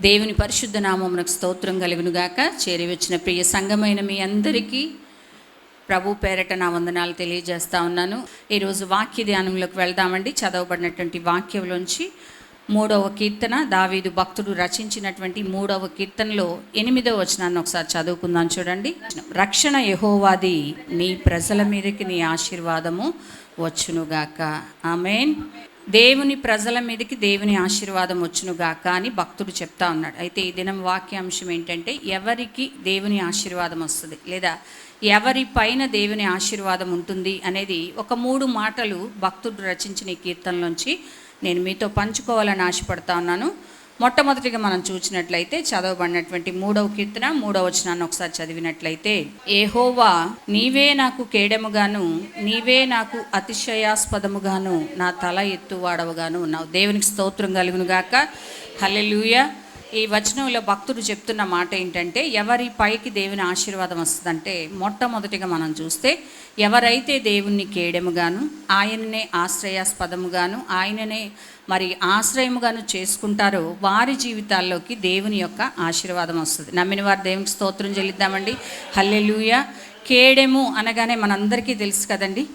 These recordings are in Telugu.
దేవుని పరిశుద్ధ నామమునకు స్తోత్రం కలుగునుగాక చేరి వచ్చిన ప్రియ సంఘమైన మీ అందరికీ ప్రభు పేరట నా వందనాలు తెలియజేస్తా ఉన్నాను. ఈరోజు వాక్య ధ్యానంలోకి వెళ్దామండి. చదవబడినటువంటి వాక్యంలోంచి మూడవ కీర్తన దావీదు భక్తుడు రచించినటువంటి మూడవ కీర్తనలో ఎనిమిదవ వచనాన్ని ఒకసారి చదువుకుందాం చూడండి. రక్షణ యహోవాది నీ ప్రజల మీదకి నీ ఆశీర్వాదము వచ్చునుగాక. ఆమెన్. దేవుని ప్రజల మీదకి దేవుని ఆశీర్వాదం వచ్చునుగాక అని భక్తుడు చెప్తా ఉన్నాడు. అయితే ఈ దినం వాక్యాంశం ఏంటంటే ఎవరికి దేవుని ఆశీర్వాదం వస్తుంది లేదా ఎవరి పైన దేవుని ఆశీర్వాదం ఉంటుంది అనేది ఒక మూడు మాటలు భక్తుడు రచించిన ఈ కీర్తనలోంచి నేను మీతో పంచుకోవాలని ఆశపడతా ఉన్నాను. మొట్టమొదటిగా మనం చూసినట్లయితే చదవబడినటువంటి మూడవ కీర్తన మూడవ వచనాన్ని ఒకసారి చదివినట్లయితే ఏహోవా నీవే నాకు కేడెముగాను నీవే నాకు అతిశయాస్పదముగాను నా తల ఎత్తువాడవుగాను ఉన్నావు. దేవునికి స్తోత్రం కలుగును గాక. హల్లెలూయా. ఈ వచనంలో భక్తుడు చెప్తున్న మాట ఏంటంటే ఎవరి పైకి దేవుని ఆశీర్వాదం వస్తుందంటే మొట్టమొదటిగా మనం చూస్తే ఎవరైతే దేవుణ్ణి కేడెముగాను ఆయననే ఆశ్రయాస్పదముగాను ఆయననే మరి ఆశ్రయముగాను చేసుకుంటారో వారి జీవితాల్లోకి దేవుని యొక్క ఆశీర్వాదం వస్తుంది. నమ్మిన వారు దేవునికి స్తోత్రం చెల్లిద్దామండి. హల్లెలూయ. కేడెము అనగానే మనందరికీ తెలుసు కదండి.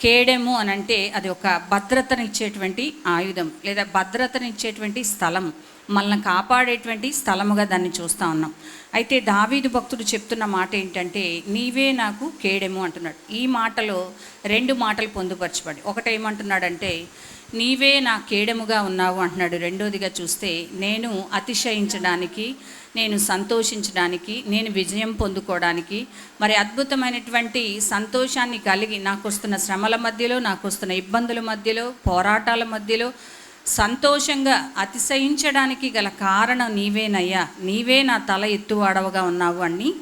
కేడెము అని అంటే అది ఒక భద్రతనిచ్చేటువంటి ఆయుధం లేదా భద్రతనిచ్చేటువంటి స్థలం మనల్ని కాపాడేటువంటి స్థలముగా దాన్ని చూస్తూ ఉన్నాం. అయితే దావీదు భక్తుడు చెప్తున్న మాట ఏంటంటే నీవే నాకు కేడెము అంటున్నాడు. ఈ మాటలో రెండు మాటలు పొందుపరచబడి ఒకటేమంటున్నాడంటే నీవే నా కేడెముగా ఉన్నావు అంటున్నాడు. రెండోదిగా చూస్తే నేను అతిశయించడానికి నేను సంతోషించడానికి నేను విజయం పొందుకోవడానికి మరి అద్భుతమైనటువంటి సంతోషాన్ని కలిగి నాకు వస్తున్న శ్రమల మధ్యలో నాకు వస్తున్న ఇబ్బందుల మధ్యలో పోరాటాల మధ్యలో సంతోషంగా అతిశయించడానికి గల కారణం నీవేనయ్యా. నీవే నా తల ఎత్తువాడవగా ఉన్నావు అని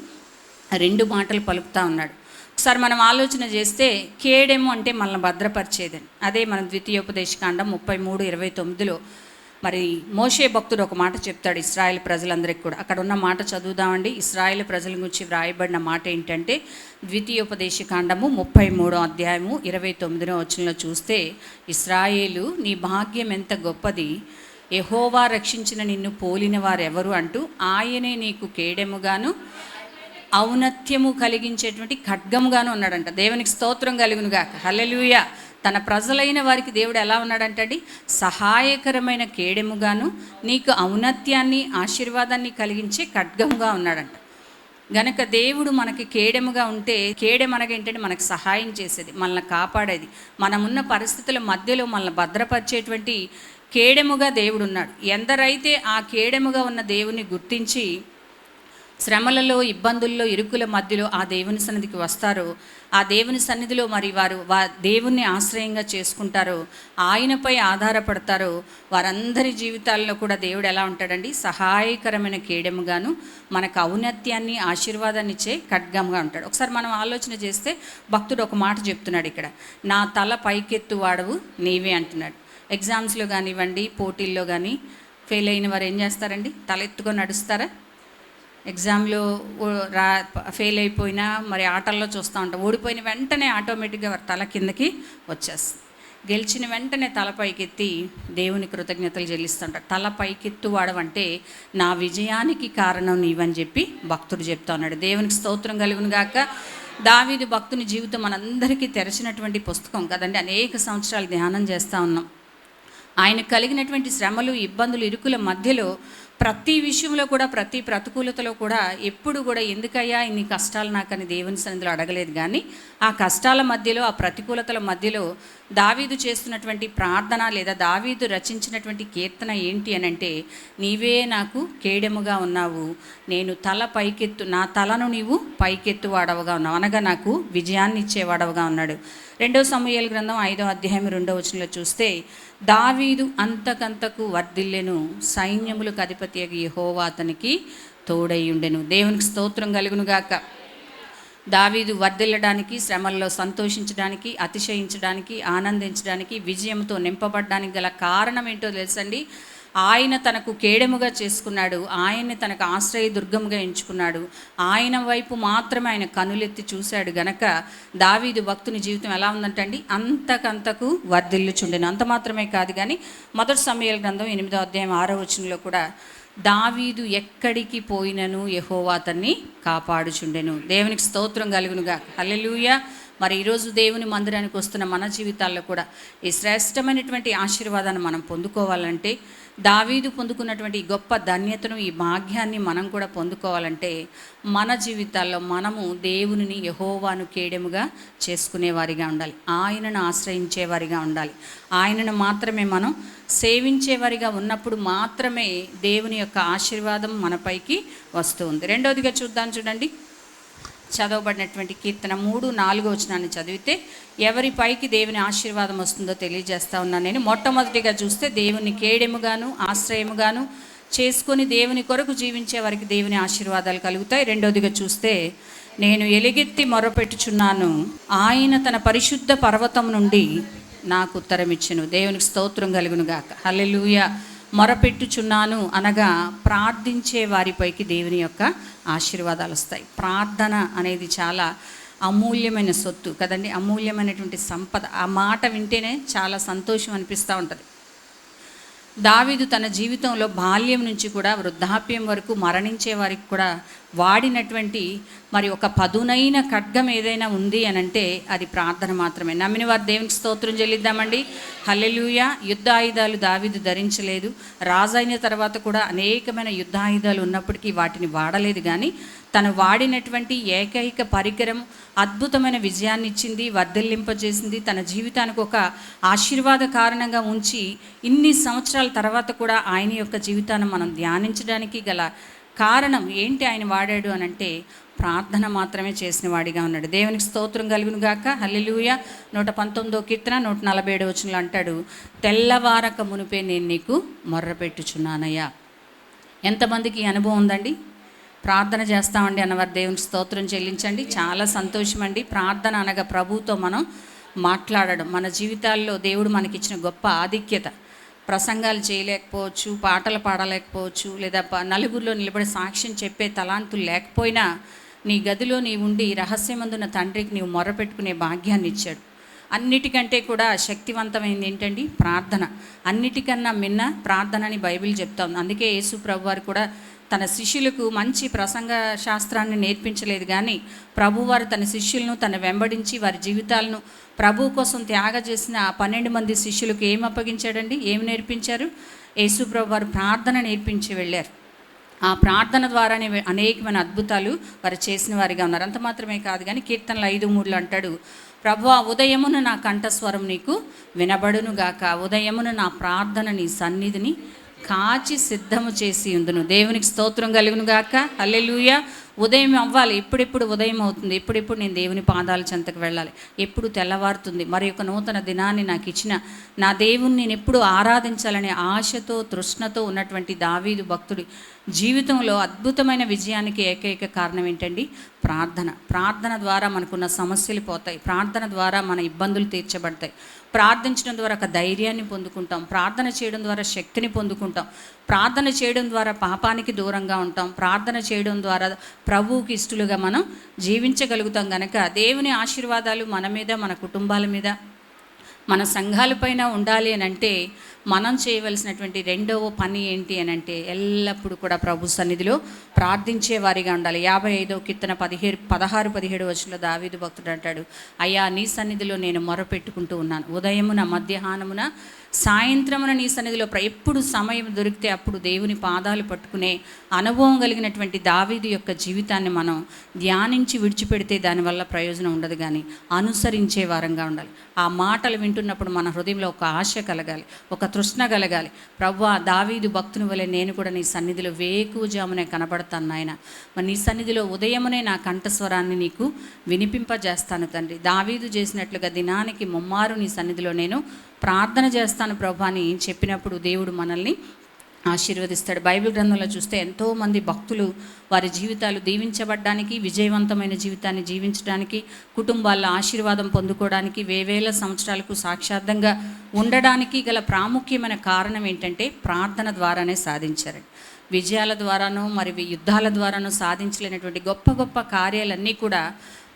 రెండు మాటలు పలుకుతా ఉన్నాడు. ఒకసారి మనం ఆలోచన చేస్తే కేడెము అంటే మనల్ని భద్రపరిచేదని. అదే మనం ద్వితీయోపదేశకాండం ముప్పై మూడు ఇరవై తొమ్మిదిలో మరి మోషే భక్తుడు ఒక మాట చెప్తాడు ఇస్రాయేల్ ప్రజలందరికీ కూడా. అక్కడ ఉన్న మాట చదువుదామండి. ఇస్రాయేల్ ప్రజల గురించి వ్రాయబడిన మాట ఏంటంటే ద్వితీయోపదేశ కాండము ముప్పై మూడో అధ్యాయము ఇరవై తొమ్మిదినో వచనంలో చూస్తే ఇస్రాయేలు నీ భాగ్యం ఎంత గొప్పది? ఎహోవా రక్షించిన నిన్ను పోలిన వారెవరు అంటూ ఆయనే నీకు కేడెముగాను ఔన్నత్యము కలిగించేటువంటి ఖడ్గముగాను ఉన్నాడంట. దేవునికి స్తోత్రం కలుగునుగాక. హలలుయ తన ప్రజలైన వారికి దేవుడు ఎలా ఉన్నాడంటండి? సహాయకరమైన కేడెముగాను నీకు ఔన్నత్యాన్ని ఆశీర్వాదాన్ని కలిగించే ఖడ్గముగా ఉన్నాడంట. గనక దేవుడు మనకి కేడెముగా ఉంటే కేడె మనకేంటంటే మనకు సహాయం చేసేది మనల్ని కాపాడేది. మనమున్న పరిస్థితుల మధ్యలో మనల్ని భద్రపరిచేటువంటి కేడెముగా దేవుడు ఉన్నాడు. ఎందరైతే ఆ కేడెముగా ఉన్న దేవుని గుర్తించి శ్రమలలో ఇబ్బందుల్లో ఇరుకుల మధ్యలో ఆ దేవుని సన్నిధికి వస్తారో ఆ దేవుని సన్నిధిలో మరి వారు వా దేవుణ్ణి ఆశ్రయంగా చేసుకుంటారో ఆయనపై ఆధారపడతారో వారందరి జీవితాల్లో కూడా దేవుడు ఎలా ఉంటాడండి? సహాయకరమైన కేడెముగాను మనకు ఔన్నత్యాన్ని ఆశీర్వాదాన్ని ఇచ్చే ఖడ్గంగా ఉంటాడు. ఒకసారి మనం ఆలోచన చేస్తే భక్తుడు ఒక మాట చెప్తున్నాడు ఇక్కడ. నా తల పైకెత్తు వాడవు నీవే అంటున్నాడు. ఎగ్జామ్స్లో కానివ్వండి పోటీల్లో కానీ ఫెయిల్ అయిన వారు ఏం చేస్తారండి? తల ఎత్తుకొని నడుస్తారా? ఎగ్జామ్లో ఓ- రా ఫెయిల్ అయిపోయినా మరి ఆటల్లో చూస్తూ ఉంటాం. ఓడిపోయిన వెంటనే ఆటోమేటిక్గా తల కిందకి వచ్చేస్తుంది గెలిచిన వెంటనే తల పైకెత్తి దేవుని కృతజ్ఞతలు చెల్లిస్తుంటాడు తల పైకెత్తు వాడవంటే నా విజయానికి కారణం నీవని చెప్పి భక్తుడు చెప్తా ఉన్నాడు. దేవునికి స్తోత్రం కలుగును గాక. దావీదు భక్తుని జీవితం మనందరికీ తెరచినటువంటి పుస్తకం కదండి. అనేక సంవత్సరాలు ధ్యానం చేస్తూ ఉన్నాం. ఆయన కలిగినటువంటి శ్రమలు ఇబ్బందులు ఇరుకుల మధ్యలో ప్రతి విషయంలో కూడా ప్రతి ప్రతికూలతలో కూడా ఎప్పుడు కూడా ఎందుకయ్యా ఇన్ని కష్టాలు నాకని దేవుని సన్నిధిలో అడగలేదు కానీ ఆ కష్టాల మధ్యలో ఆ ప్రతికూలతల మధ్యలో దావీదు చేస్తున్నటువంటి ప్రార్థన లేదా దావీదు రచించినటువంటి కీర్తన ఏంటి అని అంటే నీవే నాకు కేడెముగా ఉన్నావు. నేను తల పైకెత్తు నా తలను నీవు పైకెత్తు వాడవగా ఉన్నావు. అనగా నాకు విజయాన్ని ఇచ్చేవాడవగా ఉన్నాడు. రెండో సమయాల గ్రంథం ఐదో అధ్యాయం రెండో వచనంలో చూస్తే దావీదు అంతకంతకు వర్ధిల్లెను. సైన్యములకు అధిపతి యెహోవా అతనికి తోడై ఉండెను. దేవునికి స్తోత్రం కలుగునుగాక దావీదు వర్ధిల్లడానికి శ్రమల్లో సంతోషించడానికి అతిశయించడానికి ఆనందించడానికి విజయంతో నింపబడడానికి గల కారణం ఏంటో తెలుసండి? ఆయన తనకు కేడముగా చేసుకున్నాడు. ఆయన్ని తనకు ఆశ్రయ దుర్గముగా ఎంచుకున్నాడు. ఆయన వైపు మాత్రమే ఆయన కనులెత్తి చూశాడు. గనక దావీదు భక్తుని జీవితం ఎలా ఉందంటండి? అంతకంతకు వర్ధిల్లుచుండెను. అంత మాత్రమే కాదు కానీ మొదటి సమయాల గ్రంథం ఎనిమిదో అధ్యాయం ఆరో వచనంలో కూడా దావీదు ఎక్కడికి పోయినను యహోవా అతన్ని కాపాడుచుండెను. దేవునికి స్తోత్రం కలుగునుగా హల్లెలూయా. మరి ఈరోజు దేవుని మందిరానికి వస్తున్న మన జీవితాల్లో కూడా ఈ శ్రేష్టమైనటువంటి ఆశీర్వాదాన్ని మనం పొందుకోవాలంటే దావీదు పొందుకున్నటువంటి ఈ గొప్ప ధన్యతను ఈ భాగ్యాన్ని మనం కూడా పొందుకోవాలంటే మన జీవితాల్లో మనము దేవునిని యహోవాను కేడెముగా చేసుకునేవారిగా ఉండాలి. ఆయనను ఆశ్రయించేవారిగా ఉండాలి. ఆయనను మాత్రమే మనం సేవించేవారిగా ఉన్నప్పుడు మాత్రమే దేవుని యొక్క ఆశీర్వాదం మనపైకి వస్తుంది రెండవదిగా చూద్దాం చూడండి. చదవబడినటువంటి కీర్తన మూడు నాలుగో వచనాన్ని చదివితే ఎవరి పైకి దేవుని ఆశీర్వాదం వస్తుందో తెలియజేస్తా ఉన్నాను. నేను మొట్టమొదటిగా చూస్తే దేవుని కేడెముగాను ఆశ్రయముగాను చేసుకొని దేవుని కొరకు జీవించే వారికి దేవుని ఆశీర్వాదాలు కలుగుతాయి. రెండవదిగా చూస్తే నేను ఎలుగెత్తి మొరపెట్టుచున్నాను. ఆయన తన పరిశుద్ధ పర్వతం నుండి నాకు ఉత్తరం ఇచ్చెను దేవునికి స్తోత్రం కలుగును గాక హల్లెలూయా. మొరపెట్టుచున్నాను అనగా ప్రార్థించే వారిపైకి దేవుని యొక్క ఆశీర్వాదాలు వస్తాయి. ప్రార్థన అనేది చాలా అమూల్యమైన సొత్తు కదండి. అమూల్యమైనటువంటి సంపద. ఆ మాట వింటేనే చాలా సంతోషం అనిపిస్తూ ఉంటుంది. దావీదు తన జీవితంలో బాల్యం నుంచి కూడా వృద్ధాప్యం వరకు మరణించే వారికి కూడా వాడినటువంటి మరి ఒక పదునైన ఖడ్గం ఏదైనా ఉంది అని అంటే అది ప్రార్థన మాత్రమే. నమ్మిన వారు దేవునికి స్తోత్రం చెల్లిద్దామండి. హల్లెలూయ. యుద్ధ ఆయుధాలు దావిదు ధరించలేదు. రాజైన తర్వాత కూడా అనేకమైన యుద్ధ ఆయుధాలు ఉన్నప్పటికీ వాటిని వాడలేదు కానీ తను వాడినటువంటి ఏకైక పరికరం అద్భుతమైన విజయాన్ని ఇచ్చింది వర్ధల్లింపజేసింది తన జీవితానికి ఒక ఆశీర్వాద కారణంగా ఉంచి ఇన్ని సంవత్సరాల తర్వాత కూడా ఆయన యొక్క జీవితాన్ని మనం ధ్యానించడానికి గల కారణం ఏంటి ఆయన వాడాడు అని అంటే ప్రార్థన మాత్రమే చేసిన వాడిగా ఉన్నాడు. దేవునికి స్తోత్రం కలుగును గాక. హల్లిలూయ. నూట పంతొమ్మిదో కీర్తన నూట నలభై ఏడు వచనంలో అంటాడు తెల్లవారక మునిపే నేను నీకు మొర్రపెట్టుచున్నానయ్యా. ఎంతమందికి అనుభవం ఉందండి? ప్రార్థన చేస్తామండి అన్నవారు దేవుని స్తోత్రం చెల్లించండి. చాలా సంతోషం అండి ప్రార్థన అనగా ప్రభుతో మనం మాట్లాడడం. మన జీవితాల్లో దేవుడు మనకిచ్చిన గొప్ప ఆధిక్యత. ప్రసంగాలు చేయలేకపోవచ్చు పాటలు పాడలేకపోవచ్చు లేదా నలుగురిలో నిలబడి సాక్ష్యం చెప్పే తలాంతులు లేకపోయినా నీ గదిలో నీ ఉండి రహస్యమందున్న తండ్రికి నీవు మొరపెట్టుకునే భాగ్యాన్ని ఇచ్చాడు. అన్నిటికంటే కూడా శక్తివంతమైంది ఏంటండి? ప్రార్థన. అన్నిటికన్నా మిన్న ప్రార్థన అని బైబిల్ చెప్తా ఉంది. అందుకే యేసు ప్రభు వారు కూడా తన శిష్యులకు మంచి ప్రసంగ శాస్త్రాన్ని నేర్పించలేదు కానీ ప్రభువారు తన శిష్యులను తన వెంబడించి వారి జీవితాలను ప్రభు కోసం త్యాగ చేసిన ఆ పన్నెండు మంది శిష్యులకు ఏం అప్పగించాడండి? ఏం నేర్పించారు? యేసు ప్రభు వారు ప్రార్థన నేర్పించి వెళ్ళారు. ఆ ప్రార్థన ద్వారానే అనేకమైన అద్భుతాలు వారు చేసిన వారిగా ఉన్నారు. అంత మాత్రమే కాదు కానీ కీర్తనలు ఐదు మూడులు అంటాడు ప్రభు ఆ ఉదయమున నా కంఠస్వరం నీకు వినబడును గాక ఉదయమున నా ప్రార్థన నీ సన్నిధిని కాచి సిద్ధము చేసి ఉందును దేవునికి స్తోత్రం కలుగును గాక హల్లెలూయా. ఉదయం అవ్వాలి ఎప్పుడెప్పుడు ఉదయం అవుతుంది ఇప్పుడిప్పుడు నేను దేవుని పాదాల చెంతకు వెళ్ళాలి. ఎప్పుడు తెల్లవారుతుంది మరి ఒక నూతన దినాన్ని నాకు ఇచ్చిన నా దేవుణ్ణి నేను ఎప్పుడు ఆరాధించాలనే ఆశతో తృష్ణతో ఉన్నటువంటి దావీదు భక్తుడి జీవితంలో అద్భుతమైన విజయానికి ఏకైక కారణం ఏంటండి? ప్రార్థన. ప్రార్థన ద్వారా మనకున్న సమస్యలు పోతాయి. ప్రార్థన ద్వారా మన ఇబ్బందులు తీర్చబడతాయి. ప్రార్థించడం ద్వారా ఒక ధైర్యాన్ని పొందుకుంటాం. ప్రార్థన చేయడం ద్వారా శక్తిని పొందుకుంటాం. ప్రార్థన చేయడం ద్వారా పాపానికి దూరంగా ఉంటాం. ప్రార్థన చేయడం ద్వారా ప్రభువుకి ఇష్టలుగా మనం జీవించగలుగుతాం గనక దేవుని ఆశీర్వాదాలు మన మీద మన కుటుంబాల మీద మన సంఘాలపైన ఉండాలి అని అంటే మనం చేయవలసినటువంటి రెండవ పని ఏంటి అని అంటే ఎల్లప్పుడూ కూడా ప్రభు సన్నిధిలో ప్రార్థించే వారిగా ఉండాలి. యాభై ఐదో కీర్తన పదిహేడు పదహారు పదిహేడు వచ్చిన దావీదు భక్తుడు అంటాడు అయ్యా నీ సన్నిధిలో నేను మొరపెట్టుకుంటూ ఉన్నాను. ఉదయమున మధ్యాహ్నమున సాయంత్రమున నీ సన్నిధిలో ఎప్పుడు సమయం దొరికితే అప్పుడు దేవుని పాదాలు పట్టుకునే అనుభవం కలిగినటువంటి దావీదు యొక్క జీవితాన్ని మనం ధ్యానించి విడిచిపెడితే దానివల్ల ప్రయోజనం ఉండదు కానీ అనుసరించే వారంగా ఉండాలి. ఆ మాటలు వింటున్నప్పుడు మన హృదయంలో ఒక ఆశ కలగాలి ఒక తృష్ణ కలగాలి. ప్రభు దావీదు భక్తుని వలె నేను కూడా నీ సన్నిధిలో వేకువజామునే కనబడతాను నాయన. మరి నీ సన్నిధిలో ఉదయమునే నా కంఠస్వరాన్ని నీకు వినిపింపజేస్తాను తండ్రి. దావీదు చేసినట్లుగా దినానికి ముమ్మారు నీ సన్నిధిలో నేను ప్రార్థన చేస్తాను ప్రభా అని చెప్పినప్పుడు దేవుడు మనల్ని ఆశీర్వదిస్తాడు. బైబిల్ గ్రంథంలో చూస్తే ఎంతోమంది భక్తులు వారి జీవితాలు దీవించబడ్డానికి విజయవంతమైన జీవితాన్ని జీవించడానికి కుటుంబాల ఆశీర్వాదం పొందుకోవడానికి వేవేల సంవత్సరాలకు సాక్షార్థంగా ఉండడానికి గల ప్రాముఖ్యమైన కారణం ఏంటంటే ప్రార్థన ద్వారానే సాధించారు విజయాల ద్వారానో మరి యుద్ధాల ద్వారానో సాధించలేనటువంటి గొప్ప గొప్ప కార్యాలన్నీ కూడా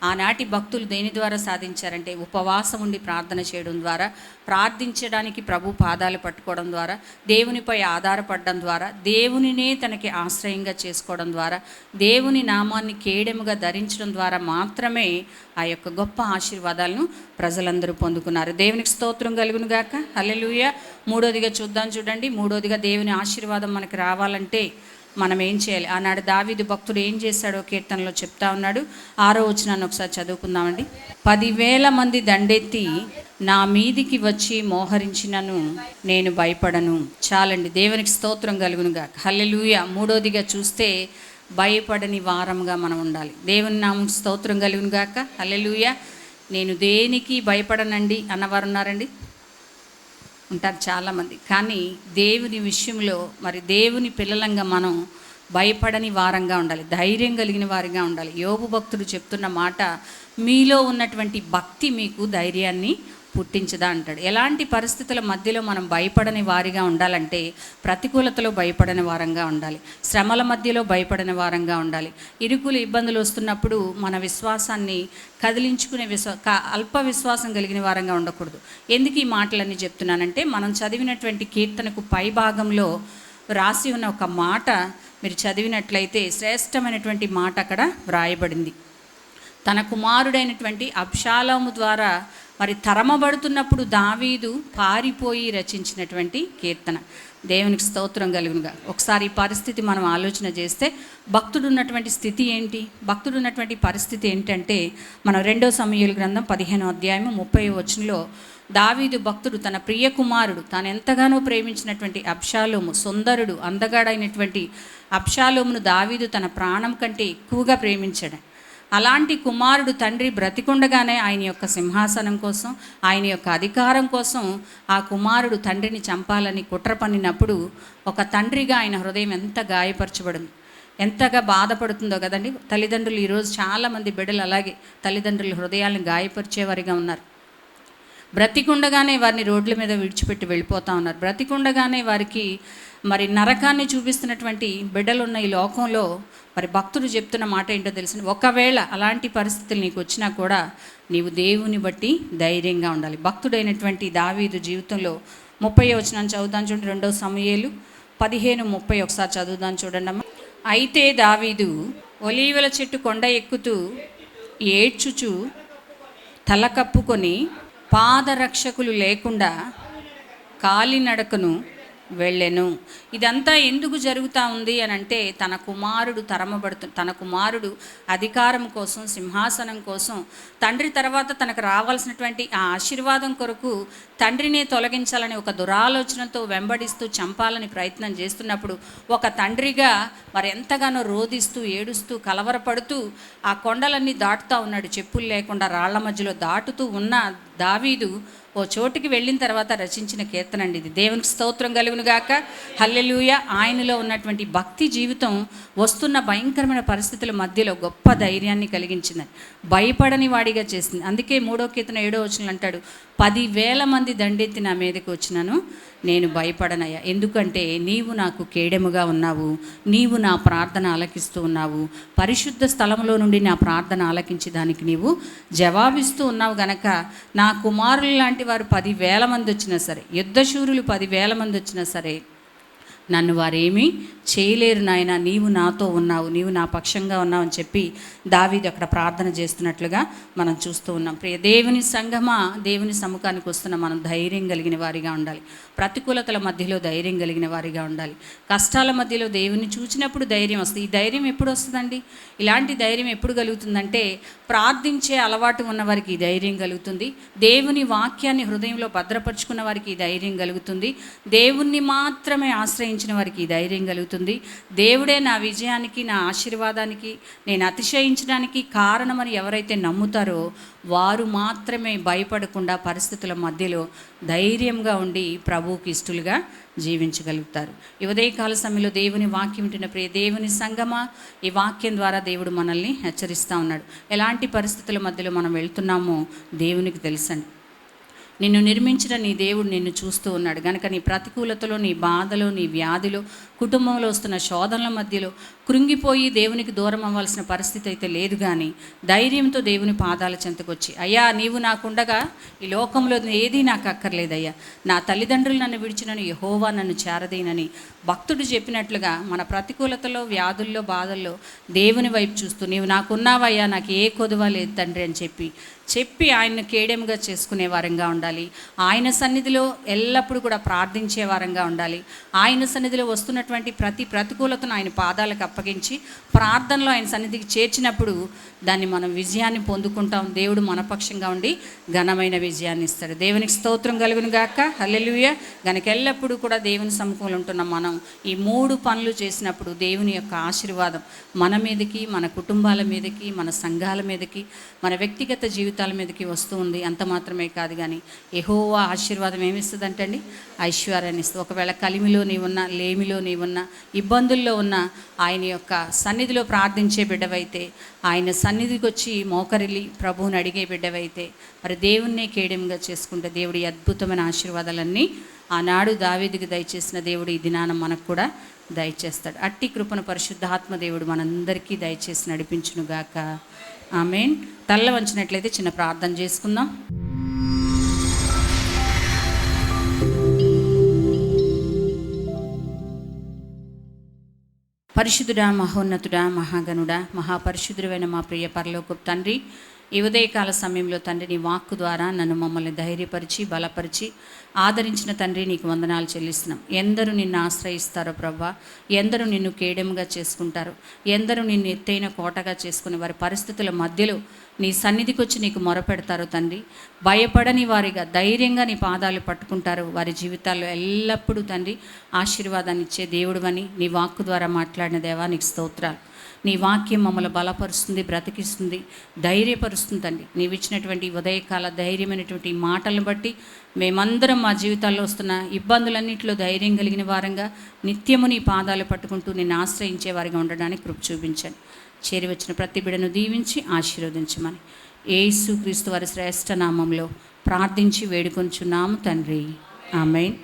ఆనాటి భక్తులు దేని ద్వారా సాధించారంటే ఉపవాసం ఉండి ప్రార్థన చేయడం ద్వారా ప్రార్థించడానికి ప్రభు పాదాలు పట్టుకోవడం ద్వారా దేవునిపై ఆధారపడడం ద్వారా దేవునినే తనకి ఆశ్రయంగా చేసుకోవడం ద్వారా దేవుని నామాన్ని కేడెముగా ధరించడం ద్వారా మాత్రమే ఆ యొక్క గొప్ప ఆశీర్వాదాలను ప్రజలందరూ పొందుకున్నారు. దేవునికి స్తోత్రం కలుగును గాక. హల్లెలూయ. మూడోదిగా చూద్దాం చూడండి. మూడోదిగా దేవుని ఆశీర్వాదం మనకి రావాలంటే మనం ఏం చేయాలి? ఆనాడు దావీదు భక్తుడు ఏం చేశాడో కీర్తనలో చెప్తా ఉన్నాడు. ఆరో వచనాన్ని ఒకసారి చదువుకుందామండి. పదివేల మంది దండెత్తి నా మీదికి వచ్చి మోహరించినను నేను భయపడను. చాలండి దేవునికి స్తోత్రం కలుగునుగా హల్లెలూయ. మూడోదిగా చూస్తే భయపడని వారంగా మనం ఉండాలి. దేవుని నామం స్తోత్రం కలుగునుగాక. హల్లెలూయ. నేను దేనికి భయపడనండి? అన్నవారు ఉన్నారండి? ఉంటారు చాలామంది. కానీ దేవుని విషయంలో మరి దేవుని పిల్లలంగా మనం భయపడని వారంగా ఉండాలి. ధైర్యం కలిగిన వారిగా ఉండాలి. యోగు భక్తుడు చెప్తున్న మాట మీలో ఉన్నటువంటి భక్తి మీకు ధైర్యాన్ని పుట్టించదా అంటాడు. ఎలాంటి పరిస్థితుల మధ్యలో మనం భయపడని వారిగా ఉండాలంటే ప్రతికూలతలో భయపడని వారంగా ఉండాలి. శ్రమల మధ్యలో భయపడని వారంగా ఉండాలి. ఇరుకులు ఇబ్బందులు వస్తున్నప్పుడు మన విశ్వాసాన్ని కదిలించుకునే విశ్వా అల్ప విశ్వాసం కలిగిన వారంగా ఉండకూడదు. ఎందుకు ఈ మాటలన్నీ చెప్తున్నానంటే మనం చదివినటువంటి కీర్తనకు పై భాగంలో రాసి ఉన్న ఒక మాట మీరు చదివినట్లయితే శ్రేష్టమైనటువంటి మాట అక్కడ వ్రాయబడింది. తన కుమారుడైనటువంటి అబ్షాలోము ద్వారా మరి తరమబడుతున్నప్పుడు దావీదు పారిపోయి రచించినటువంటి కీర్తన. దేవునికి స్తోత్రం కలుగునుగా. ఒకసారి ఈ పరిస్థితి మనం ఆలోచన చేస్తే భక్తుడు ఉన్నటువంటి స్థితి ఏంటి? భక్తుడు ఉన్నటువంటి పరిస్థితి ఏంటంటే మనం రెండో సమయాల గ్రంథం పదిహేనో అధ్యాయము ముప్పై వచనంలో దావీదు భక్తుడు తన ప్రియ కుమారుడు తాను ఎంతగానో ప్రేమించినటువంటి అబ్షాలోము సుందరుడు అందగాడైనటువంటి అబ్షాలోమును దావీదు తన ప్రాణం కంటే ఎక్కువగా ప్రేమించాడు. అలాంటి కుమారుడు తండ్రి బ్రతికుండగానే ఆయన యొక్క సింహాసనం కోసం ఆయన యొక్క అధికారం కోసం ఆ కుమారుడు తండ్రిని చంపాలని కుట్ర పన్నినప్పుడు ఒక తండ్రిగా ఆయన హృదయం ఎంత గాయపరచబడింది ఎంతగా బాధపడుతుందో కదండి. తల్లిదండ్రులు ఈరోజు చాలామంది బిడ్డలు అలాగే తల్లిదండ్రుల హృదయాలను గాయపరిచేవారిగా ఉన్నారు. బ్రతికుండగానే వారిని రోడ్ల మీద విడిచిపెట్టి వెళ్ళిపోతా ఉన్నారు. బ్రతికుండగానే వారికి మరి నరకాన్ని చూపిస్తున్నటువంటి బిడ్డలు ఉన్న ఈ లోకంలో మరి భక్తుడు చెప్తున్న మాట ఏంటో తెలిసిన ఒకవేళ అలాంటి పరిస్థితులు నీకు వచ్చినా కూడా నీవు దేవుని బట్టి ధైర్యంగా ఉండాలి. భక్తుడైనటువంటి దావీదు జీవితంలో ముప్పై వచ్చిన చదువుదాం చూడండి. రెండో సమయాలు పదిహేను ముప్పై ఒకసారి చదువుదాం చూడండి అమ్మ. అయితే దావీదు ఒలీవల చెట్టు కొండ ఎక్కుతూ ఏడ్చుచు తల కప్పుకొని పాదరక్షకులు లేకుండా కాలినడకను వెళ్ళెను. ఇదంతా ఎందుకు జరుగుతూ ఉంది అని అంటే తన కుమారుడు తరమబడుతు తన కుమారుడు అధికారం కోసం సింహాసనం కోసం తండ్రి తర్వాత తనకు రావాల్సినటువంటి ఆ ఆశీర్వాదం కొరకు తండ్రినే తొలగించాలని ఒక దురాలోచనతో వెంబడిస్తూ చంపాలని ప్రయత్నం చేస్తున్నప్పుడు ఒక తండ్రిగా మరి ఎంతగానో రోధిస్తూ ఏడుస్తూ కలవరపడుతూ ఆ కొండలన్నీ దాటుతూ ఉన్నాడు. చెప్పులు లేకుండా రాళ్ళ మధ్యలో దాటుతూ ఉన్న దావీదు ఓ చోటికి వెళ్ళిన తర్వాత రచించిన కీర్తన అండి ఇది. దేవునికి స్తోత్రం కలుగును గాక. హల్లెలూయ. ఆయనలో ఉన్నటువంటి భక్తి జీవితం వస్తున్న భయంకరమైన పరిస్థితుల మధ్యలో గొప్ప ధైర్యాన్ని కలిగించిందని భయపడని వాడిగా చేసింది. అందుకే మూడో కీర్తన ఏడో వచ్చిన అంటాడు పదివేల మంది దండెత్తి నా మీదకి వచ్చినాను. నేను భయపడనయ్యా. ఎందుకంటే నీవు నాకు కేడెముగా ఉన్నావు. నీవు నా ప్రార్థన ఆలకిస్తూ ఉన్నావు. పరిశుద్ధ స్థలంలో నుండి నా ప్రార్థన ఆలకించి దానికి నీవు జవాబిస్తూ ఉన్నావు గనక నా కుమారులు లాంటి వారు పదివేల మంది వచ్చినా సరే యుద్ధశూరులు పదివేల మంది వచ్చినా సరే నన్ను వారేమీ చేయలేరు నాయన. నీవు నాతో ఉన్నావు నీవు నా పక్షంగా ఉన్నావు అని చెప్పి దావీది అక్కడ ప్రార్థన చేస్తున్నట్లుగా మనం చూస్తూ ఉన్నాం. ప్రియ దేవుని సంగమా దేవుని సముఖానికి వస్తున్న మనం ధైర్యం కలిగిన వారిగా ఉండాలి. ప్రతికూలతల మధ్యలో ధైర్యం కలిగిన వారిగా ఉండాలి. కష్టాల మధ్యలో దేవుని చూచినప్పుడు ధైర్యం వస్తుంది. ఈ ధైర్యం ఎప్పుడు వస్తుందండి? ఇలాంటి ధైర్యం ఎప్పుడు కలుగుతుందంటే ప్రార్థించే అలవాటు ఉన్న వారికి ఈ ధైర్యం కలుగుతుంది. దేవుని వాక్యాన్ని హృదయంలో భద్రపరుచుకున్న వారికి ఈ ధైర్యం కలుగుతుంది. దేవుణ్ణి మాత్రమే ఆశ్రయించిన వారికి ధైర్యం కలుగుతుంది. దేవుడే నా విజయానికి నా ఆశీర్వాదానికి నేను అతిశయించడానికి కారణమని ఎవరైతే నమ్ముతారో వారు మాత్రమే భయపడకుండా పరిస్థితుల మధ్యలో ధైర్యంగా ఉండి ప్రభువుకి ఇష్టలుగా జీవించగలుగుతారు. ఉదయకాల సమయంలో దేవుని వాక్యం వింటున్న ప్రియ దేవుని సంగమా ఈ వాక్యం ద్వారా దేవుడు మనల్ని హెచ్చరిస్తూ ఉన్నాడు. ఎలాంటి పరిస్థితుల మధ్యలో మనం వెళ్తున్నామో దేవునికి తెలుసండి. నిన్ను నిర్మించిన నీ దేవుడు నిన్ను చూస్తూ ఉన్నాడు. గనక నీ ప్రతికూలతలో నీ బాధలో నీ వ్యాధిలో కుటుంబంలో వస్తున్న శోధనల మధ్యలో కృంగిపోయి దేవునికి దూరం అవ్వాల్సిన పరిస్థితి అయితే లేదు కానీ ధైర్యంతో దేవుని పాదాల చెంతకొచ్చి అయ్యా నీవు నాకుండగా ఈ లోకంలో ఏదీ నాకు అక్కర్లేదయ్యా నా తల్లిదండ్రులు నన్ను విడిచినని యహోవా నన్ను చేరదీనని భక్తుడు చెప్పినట్లుగా మన ప్రతికూలతలో వ్యాధుల్లో బాధల్లో దేవుని వైపు చూస్తూ నీవు నాకున్నావయ్యా నాకు ఏ కొదువ లేదు తండ్రి అని చెప్పి చెప్పి ఆయన్ను కేడెముగా చేసుకునే వారంగా ఉండాలి. ఆయన సన్నిధిలో ఎల్లప్పుడూ కూడా ప్రార్థించే వారంగా ఉండాలి. ఆయన సన్నిధిలో వస్తున్నటువంటి ప్రతి ప్రతికూలతను ఆయన పాదాలకు అప్పగించి ప్రార్థనలో ఆయన సన్నిధికి చేర్చినప్పుడు దాన్ని మనం విజయాన్ని పొందుకుంటాం. దేవుడు మనపక్షంగా ఉండి ఘనమైన విజయాన్ని ఇస్తాడు. దేవునికి స్తోత్రం కలుగును గాక. హల్లెలూయ. గనక ఎల్లప్పుడూ కూడా దేవుని సముఖంలో ఉంటున్న మనం ఈ మూడు పనులు చేసినప్పుడు దేవుని యొక్క ఆశీర్వాదం మన మీదకి మన కుటుంబాల మీదకి మన సంఘాల మీదకి మన వ్యక్తిగత జీవితాల మీదకి వస్తూ ఉంది. అంత మాత్రమే కాదు కానీ ఎహోవా ఆశీర్వాదం ఏమిస్తుందంటే అండి ఐశ్వర్యాన్ని ఇస్తుంది. ఒకవేళ కలిమిలో నీవున్నా లేమిలో నీవున్నా ఇబ్బందుల్లో ఉన్న ఆయన యొక్క సన్నిధిలో ప్రార్థించే బిడ్డవైతే ఆయన సన్నిధికి వచ్చి మోకరిల్లి ప్రభువుని అడిగే బిడ్డవైతే మరి దేవుణ్ణే కేడెంగా చేసుకుంటే దేవుడి అద్భుతమైన ఆశీర్వాదాలన్నీ ఆనాడు దావీదికి దయచేసిన దేవుడు ఈ దినాన మనకు కూడా దయచేస్తాడు. అట్టి కృపను పరిశుద్ధాత్మ దేవుడు మనందరికీ దయచేసి నడిపించునుగాక. ఆమెన్. తల్ల వంచినట్లయితే చిన్న ప్రార్థన చేసుకుందాం. పరిశుద్ధుడా మహోన్నతుడా మహాగనుడా మహాపరిశుద్ధుడైన మా ప్రియ పరలోకపు తండ్రి ఈ ఉదయకాల సమయంలో తండ్రి నీ వాక్కు ద్వారా నన్ను మమ్మల్ని ధైర్యపరిచి బలపరిచి ఆదరించిన తండ్రి నీకు వందనాలు చెల్లిస్తున్నాం. ఎందరూ నిన్ను ఆశ్రయిస్తారో ప్రభా ఎందరూ నిన్ను కేడెముగా చేసుకుంటారు ఎందరూ నిన్ను ఎత్తైన కోటగా చేసుకుని వారి పరిస్థితుల మధ్యలో నీ సన్నిధికి వచ్చి నీకు మొరపెడతారు తండ్రి. భయపడని వారిగా ధైర్యంగా నీ పాదాలు పట్టుకుంటారు వారి జీవితాల్లో ఎల్లప్పుడూ తండ్రి ఆశీర్వాదాన్ని ఇచ్చే దేవుడువని నీ వాక్కు ద్వారా మాట్లాడిన దేవా నీకు స్తోత్రాలు. నీ వాక్యం మమ్మల్ని బలపరుస్తుంది బ్రతికిస్తుంది ధైర్యపరుస్తుంది తండ్రి. నీవు ఇచ్చినటువంటి ఉదయకాల ధైర్యమైనటువంటి మాటలను బట్టి మేమందరం మా జీవితాల్లో వస్తున్న ఇబ్బందులన్నింటిలో ధైర్యం కలిగిన వారంగా నిత్యము నీ పాదాలు పట్టుకుంటూ నిన్ను ఆశ్రయించే వారిగా ఉండడానికి కృప చూపించాను చేరి వచ్చిన ప్రతి బిడను దీవించి ఆశీర్వదించమని ఏసు క్రీస్తు వారి శ్రేష్ఠ నామంలో ప్రార్థించి వేడుకొంచున్నాము తండ్రి. ఆమెన్.